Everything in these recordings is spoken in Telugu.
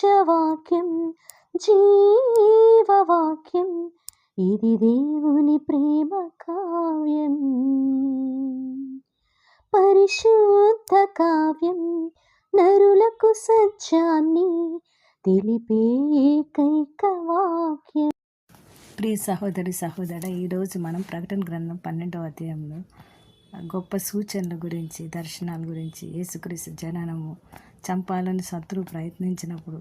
నిత్యవాక్యం జీవవాక్యం. ఇది దేవుని ప్రేమ కావ్యం. పరిశుద్ధ కావ్యం నరులకు సత్యాన్ని తెలిపే ఏకైక వాక్యం. ప్రియ సహోదరి సహోదర ఈరోజు మనం ప్రకటన గ్రంథం పన్నెండవ అధ్యాయంలో గొప్ప సూచనల గురించి దర్శనాల గురించి యేసుక్రీస్తు జననము చంపాలని శత్రువు ప్రయత్నించినప్పుడు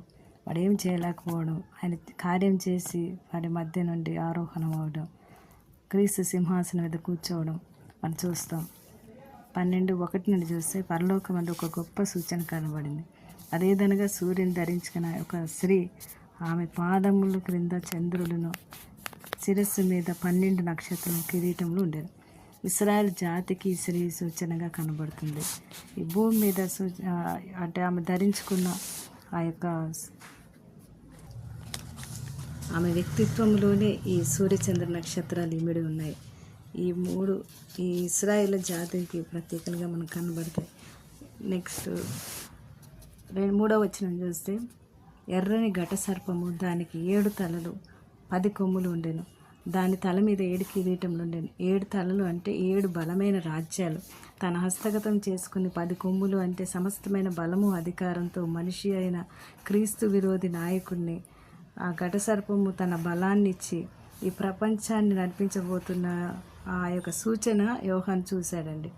వాడు ఏం చేయలేకపోవడం ఆయన కార్యం చేసి వాడి మధ్య నుండి ఆరోహణం అవడం క్రీస్తు సింహాసనం మీద కూర్చోవడం మనం చూస్తాం. పన్నెండు ఒకటి నుండి చూస్తే పరలోకం అందు ఒక గొప్ప సూచన కనబడింది. అదేదనగా సూర్యుని ధరించుకున్న ఒక స్త్రీ ఆమె పాదముల క్రింద చంద్రులను శిరస్సు మీద పన్నెండు నక్షత్రం కిరీటంలో ఉండేది ఇస్రాయల్ జాతికి స్త్రీ సూచనగా కనబడుతుంది. ఈ భూమి మీద సూ అంటే ఆమె ధరించుకున్న ఆ యొక్క ఆమె వ్యక్తిత్వంలోనే ఈ సూర్యచంద్ర నక్షత్రాలు ఇమిడి ఉన్నాయి. ఈ మూడు ఈ ఇస్రాయేల్ జాతికి ప్రత్యేకంగా మనకు కనబడతాయి. నెక్స్ట్ రెండు మూడో వచ్చిన చూస్తే ఎర్రని ఘట సర్పము దానికి ఏడు తలలు పది కొమ్ములు ఉండెను. దాని తల మీద ఏడు కిరీటములు ఉండెను ఏడు తలలు అంటే ఏడు బలమైన రాజ్యాలు. తన హస్తగతం చేసుకుని పది కొమ్ములు అంటే సమస్తమైన బలము అధికారంతో మనిషి అయిన క్రీస్తు విరోధి నాయకుడిని ఆ ఘట సర్పము తన బలాన్ని ఇచ్చి ఈ ప్రపంచాన్ని నడిపించబోతున్న ఆ యొక్క సూచన యోహాన్ చూశాడండి.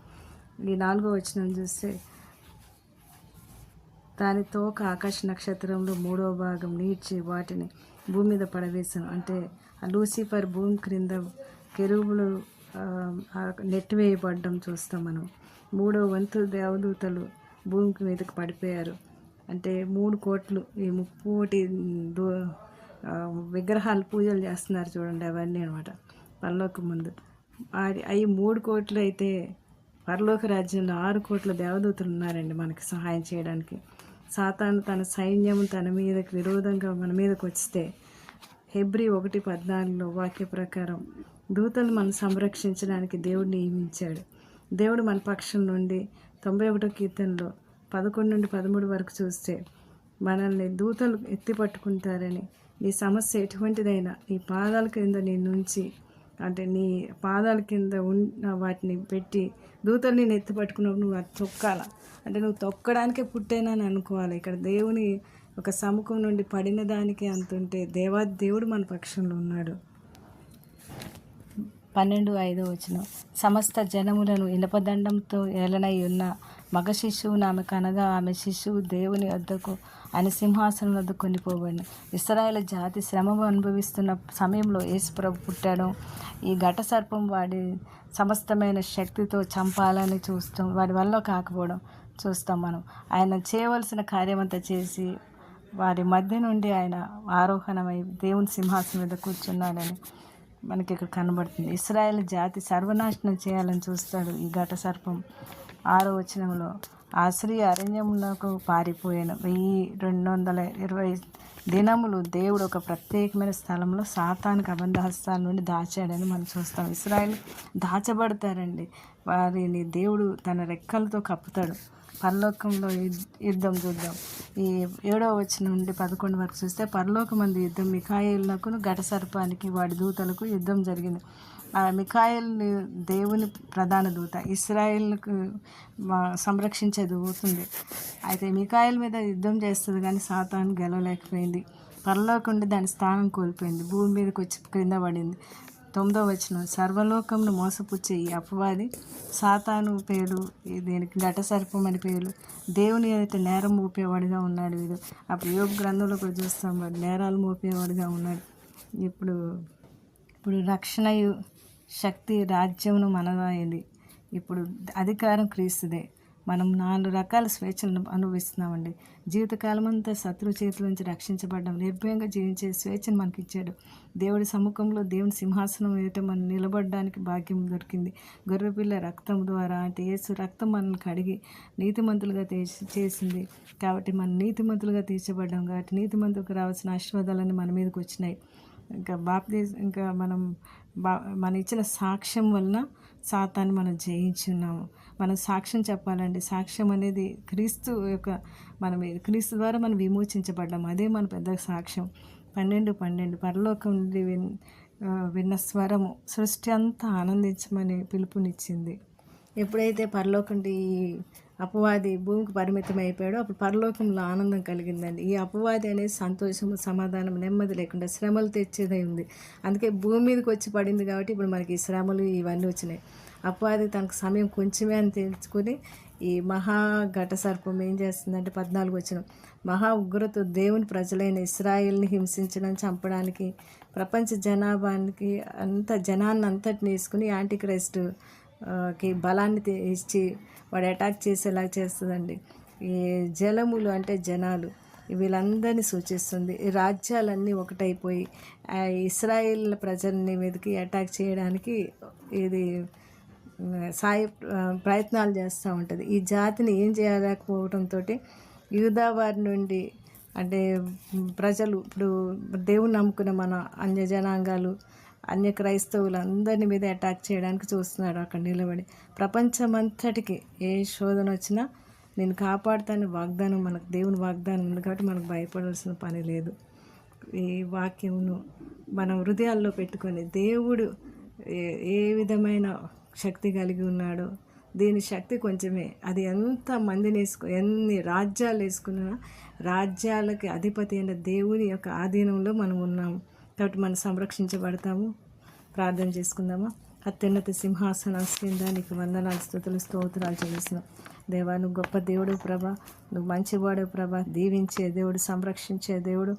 ఈ నాలుగో వచనం చూస్తే దాని తోక ఆకాశ నక్షత్రంలో మూడవ భాగం నీడ్చి వాటిని భూమి మీద పడవేశాను. అంటే ఆ లూసిఫర్ భూమి క్రింద కెరువులు నెట్ ఆ చూస్తాం మనం. మూడో వంతు దేవదూతలు భూమికి మీదకి పడిపోయారు. అంటే మూడు కోట్లు ఈ ముప్పోటి దో విగ్రహాలు పూజలు చేస్తున్నారు చూడండి అవన్నీ అనమాట పరలోక ముందు. అది అవి మూడు కోట్లు అయితే పరలోక రాజ్యంలో ఆరు కోట్ల దేవదూతలు ఉన్నారండి మనకి సహాయం చేయడానికి. సాతాను తన సైన్యం తన మీదకు విరోధంగా మన మీదకి వస్తే హెబ్రి ఒకటి పద్నాలుగులో వాక్య ప్రకారం దూతలు మనం సంరక్షించడానికి దేవుడు నియమించాడు. దేవుడు మన పక్షం నుండి తొంభై ఒకటో కీర్తనలో పదకొండు నుండి పదమూడు వరకు చూస్తే మనల్ని దూతలు ఎత్తి పట్టుకుంటారని నీ సమస్య ఎటువంటిదైనా నీ పాదాల క్రింద నేను నుంచి అంటే నీ పాదాల కింద ఉన్న వాటిని పెట్టి దూతలు నేను ఎత్తి పట్టుకున్నప్పుడు నువ్వు అది తొక్కాల? అంటే నువ్వు తొక్కడానికే పుట్టేనని అనుకోవాలి. ఇక్కడ దేవుని ఒక సముఖం నుండి పడిన దానికి అంత ఉంటే దేవా దేవుడు మన పక్షంలో ఉన్నాడు. పన్నెండు ఐదో వచ్చిన సమస్త జనములను ఇనపదండంతో ఏలనై ఉన్న మగ శిశువును ఆమె కనగా ఆమె శిశువు దేవుని వద్దకు ఆయన సింహాసనం వద్ద కొనిపోబడింది ఇస్రాయేల్ జాతి శ్రమ అనుభవిస్తున్న సమయంలో యేసుప్రభు పుట్టాడు. ఈ ఘట సర్పం వాడి సమస్తమైన శక్తితో చంపాలని చూస్తాం వాడి వల్ల కాకపోవడం చూస్తాం మనం. ఆయన చేయవలసిన కార్యమంతా చేసి వారి మధ్య నుండి ఆయన ఆరోహణమై దేవుని సింహాసనం మీద కూర్చున్నాడని మనకి ఇక్కడ కనబడుతుంది. ఇస్రాయేల్ జాతి సర్వనాశనం చేయాలని చూస్తాడు ఈ ఘట సర్పం. ఆరో వచనంలో ఆ అరణ్యములకు పారిపోయాను. వెయ్యి రెండు వందల ఇరవై దినములు దేవుడు ఒక ప్రత్యేకమైన స్థలంలో సాతానికి అబంధ హస్తాల నుండి దాచాడని మనం చూస్తాం. ఇస్రాయల్ దాచబడతారండి. వారిని దేవుడు తన రెక్కలతో కప్పుతాడు. పరలోకంలో యుద్ధం చూద్దాం. ఈ ఏడవ వచ్చిన నుండి పదకొండు వరకు చూస్తే పరలోకమంది యుద్ధం మిఖాయిలకు ఘట సర్పానికి వాడి దూతలకు యుద్ధం జరిగింది. ఆ దేవుని ప్రధాన దూత ఇస్రాయిల్కు సంరక్షించే దూతుంది. అయితే మిఖాయిల్ మీద యుద్ధం చేస్తుంది కానీ సాతాను గెలవలేకపోయింది. పరలోకుండి దాని స్థానం కోల్పోయింది. భూమి మీదకి వచ్చి క్రింద పడింది. తొమ్మిదో వచ్చిన సర్వలోకంను మోసపుచ్చే ఈ అపవాది సాతాను పేరు దీనికి ఘట సర్పం అని పేరు. దేవుని అయితే నేరం మోపేవాడిగా ఉన్నాడు వీడు. అప్పుడు యోగ గ్రంథంలో కూడా చూస్తాం వాడు నేరాలు మోపేవాడిగా ఉన్నాడు. ఇప్పుడు ఇప్పుడు రక్షణ శక్తి రాజ్యమును మనదైంది ఇప్పుడు అధికారం క్రీస్తుదే. మనం నాలుగు రకాల స్వేచ్ఛలను అనుభవిస్తున్నామండి. జీవితకాలం అంతా శత్రు చేతుల నుంచి రక్షించబడ్డం నిర్భయంగా జీవించే స్వేచ్ఛను మనకి ఇచ్చాడు దేవుడి సముఖంలో దేవుని సింహాసనం ఏటో మనం నిలబడడానికి భాగ్యం దొరికింది. గొర్రెపిల్ల రక్తం ద్వారా అంటే యేసు రక్తం మనల్ని కడిగి నీతిమంతులుగా తీసి చేసింది. కాబట్టి మనం నీతిమంతులుగా తీర్చబడ్డాం కాబట్టి నీతిమంతులకు రావాల్సిన ఆశీర్వాదాలన్నీ మన మీదకి వచ్చినాయి. ఇంకా బాప్తీస్ ఇంకా మనం బా మన ఇచ్చిన సాక్ష్యం వలన సాతాన్ని మనం జయించున్నాము. మనం సాక్ష్యం చెప్పాలండి సాక్ష్యం అనేది క్రీస్తు యొక్క మనం క్రీస్తు ద్వారా మనం విమోచించబడ్డాము. అదే మన పెద్ద సాక్ష్యం. పన్నెండు పన్నెండు పరలోకం నుండి విన్ విన్న స్వరము సృష్టి అంతా ఆనందించమని పిలుపునిచ్చింది. ఎప్పుడైతే పరలోకం నుండి అపవాది భూమికి పరిమితం అయిపోయాడో అప్పుడు పరలోకంలో ఆనందం కలిగిందండి. ఈ అపవాది అనేది సంతోషము సమాధానం నెమ్మది లేకుండా శ్రమలు తెచ్చేదై ఉంది. అందుకే భూమి మీదకి వచ్చి పడింది కాబట్టి ఇప్పుడు మనకి ఈ శ్రమలు ఇవన్నీ వచ్చినాయి. అపవాది తనకు సమయం కొంచెమే అని తెలుసుకుని ఈ మహా ఘట సర్పం ఏం చేస్తుందంటే పద్నాలుగు వచ్చిన మహా ఉగ్రత దేవుని ప్రజలైన ఇస్రాయిల్ని హింసించడం చంపడానికి ప్రపంచ జనాభానికి అంత జనాన్ని అంతటిని వేసుకుని యాంటీ క్రైస్ట్కి బలాన్ని ఇచ్చి వాడు అటాక్ చేసేలా చేస్తుందండి. ఈ జలములు అంటే జనాలు వీళ్ళందరినీ సూచిస్తుంది. ఈ రాజ్యాలన్నీ ఒకటైపోయి ఆ ఇస్రాయేల్ ప్రజల్ని మీదకి అటాక్ చేయడానికి ఇది సాయ ప్రయత్నాలు చేస్తూ ఉంటుంది. ఈ జాతిని ఏం చేయలేకపోవడంతో యూదా వారి నుండి అంటే ప్రజలు ఇప్పుడు దేవుని నమ్ముకున్న మన అన్య జనాంగాలు అన్య క్రైస్తవులు అందరి మీద అటాక్ చేయడానికి చూస్తున్నాడు అక్కడ నిలబడి. ప్రపంచమంతటికి ఏ శోధన వచ్చినా నేను కాపాడుతాను వాగ్దానం మనకు దేవుని వాగ్దానం ఉంది కాబట్టి మనకు భయపడాల్సిన పని లేదు. ఈ వాక్యమును మనం హృదయాల్లో పెట్టుకొని దేవుడు ఏ ఏ విధమైన శక్తి కలిగి ఉన్నాడో దీని శక్తి కొంచెమే. అది ఎంత మందిని వేసుకు ఎన్ని రాజ్యాలు వేసుకున్నా రాజ్యాలకి అధిపతి అయిన దేవుని యొక్క ఆధీనంలో మనం ఉన్నాము. కాబట్టి మనం సంరక్షించబడతాము. ప్రార్థన చేసుకుందామా? అత్యున్నత సింహాసనాశ్రిందా నీకు వందనాలు స్థుతులు స్తోత్రాలు చెల్లిస్తున్నాం. దేవా నువ్వు గొప్ప దేవుడు ప్రభా. నువ్వు మంచివాడు ప్రభా. దీవించే దేవుడు సంరక్షించే దేవుడు.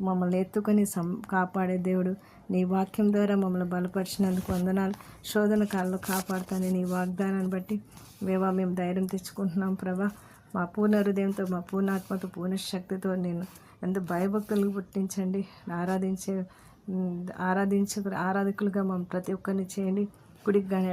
మమ్మల్ని ఎత్తుకొని సం కాపాడే దేవుడు. నీ వాక్యం ద్వారా మమ్మల్ని బలపరిచినందుకు వందనాలు. శోధన కాలంలో కాపాడుతాను నీ వాగ్దానాన్ని బట్టి. మేవా మేము ధైర్యం తెచ్చుకుంటున్నాం ప్రభా. మా పూర్ణ హృదయంతో మా పూర్ణాత్మతో పూర్ణ శక్తితో నేను ఎంత భయభక్తులు పుట్టించండి. ఆరాధించే ఆరాధించే ఆరాధకులుగా మమ్మల్ని ప్రతి ఒక్కరిని చేయండి. గుడికి కానీ